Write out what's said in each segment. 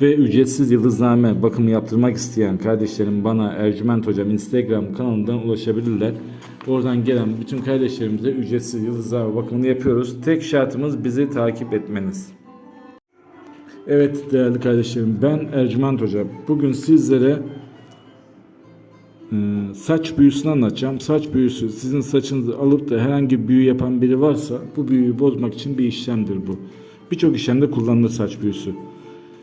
Ve ücretsiz yıldızname bakımı yaptırmak isteyen kardeşlerim bana Ercüment Hocam Instagram kanalından ulaşabilirler. Oradan gelen bütün kardeşlerimize ücretsiz yıldızname bakımını yapıyoruz. Tek şartımız bizi takip etmeniz. Evet değerli kardeşlerim ben Ercüment Hocam. Bugün sizlere ee, saç büyüsünü anlatacağım. Saç büyüsü sizin saçınızı alıp da herhangi bir büyü yapan biri varsa bu büyüyü bozmak için bir işlemdir bu. Birçok işlemde kullanılır saç büyüsü.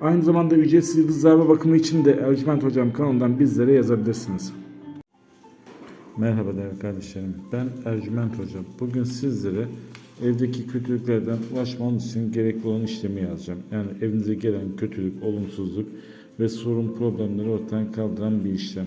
Aynı zamanda ücretsiz yıldızlarla bakımı için de Ercüment Hocam kanalından bizlere yazabilirsiniz. Merhaba değerli kardeşlerim. Ben Ercüment Hocam. Bugün sizlere evdeki kötülüklerden ulaşmanız için gerekli olan işlemi yazacağım. Yani evinize gelen kötülük, olumsuzluk ve sorun problemleri ortadan kaldıran bir işlem.